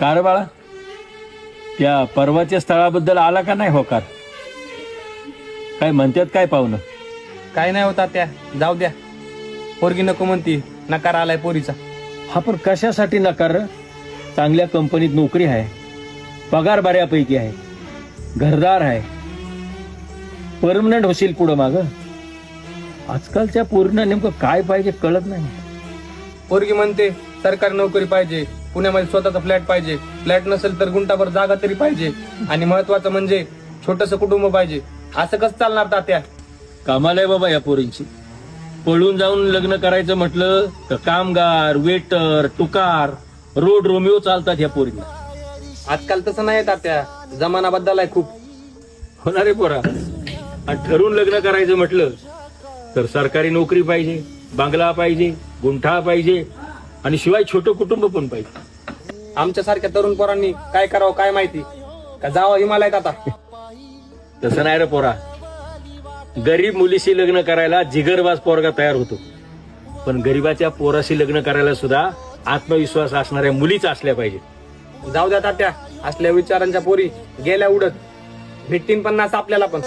का रे बाळा त्या परवाच्या स्थळाबद्दल आला का नाही होकार काय म्हणतात काय पाहुणं? काय नाही होता त्या जाऊ द्या. पोरगी नको म्हणती नकार आलाय पोरीचा. हा पण कशासाठी नकार? रे? चांगल्या कंपनीत नोकरी आहे पगार बऱ्यापैकी आहे घरदार आहे. परमनंट होशील पुढं माग. आजकालच्या पूर्ण नेमकं काय पाहिजे कळत नाही. पोरगी म्हणते सरकारी नोकरी पाहिजे पुण्यामध्ये स्वतःचा फ्लॅट पाहिजे फ्लॅट नसेल तर गुंटाभर जागा तरी पाहिजे. आणि महत्वाचं म्हणजे छोटस कुटुंब पाहिजे. असं कसं चालणार तात्या? कामाला आहे बाबा या पोरींची. पळून जाऊन लग्न करायचं म्हटलं तर कामगार वेटर टुकार रोड रोमिओ चालतात ह्या पोरींना. आजकाल तसं नाही तात्या. जमाना बदललाय खूप. होणारे पोरा. आणि ठरून लग्न करायचं म्हटलं तर सरकारी नोकरी पाहिजे बांगला पाहिजे गुंठा पाहिजे आणि शिवाय छोटं कुटुंब पण पाहिजे. आमच्यासारख्या तरुण पोरांनी काय करावं काय माहिती? का जावं हिमालयात आता? तसं नाही रे पोरा. गरीब मुलीशी लग्न करायला जिगरबाज पोरगा तयार होतो. पण गरीबाच्या पोराशी लग्न करायला सुद्धा आत्मविश्वास असणाऱ्या मुलीच असल्या पाहिजे जाऊ द्या तात्या असल्या विचारांच्या पोरी गेल्या उडत. भेटतीन पन्नास आपल्याला पण.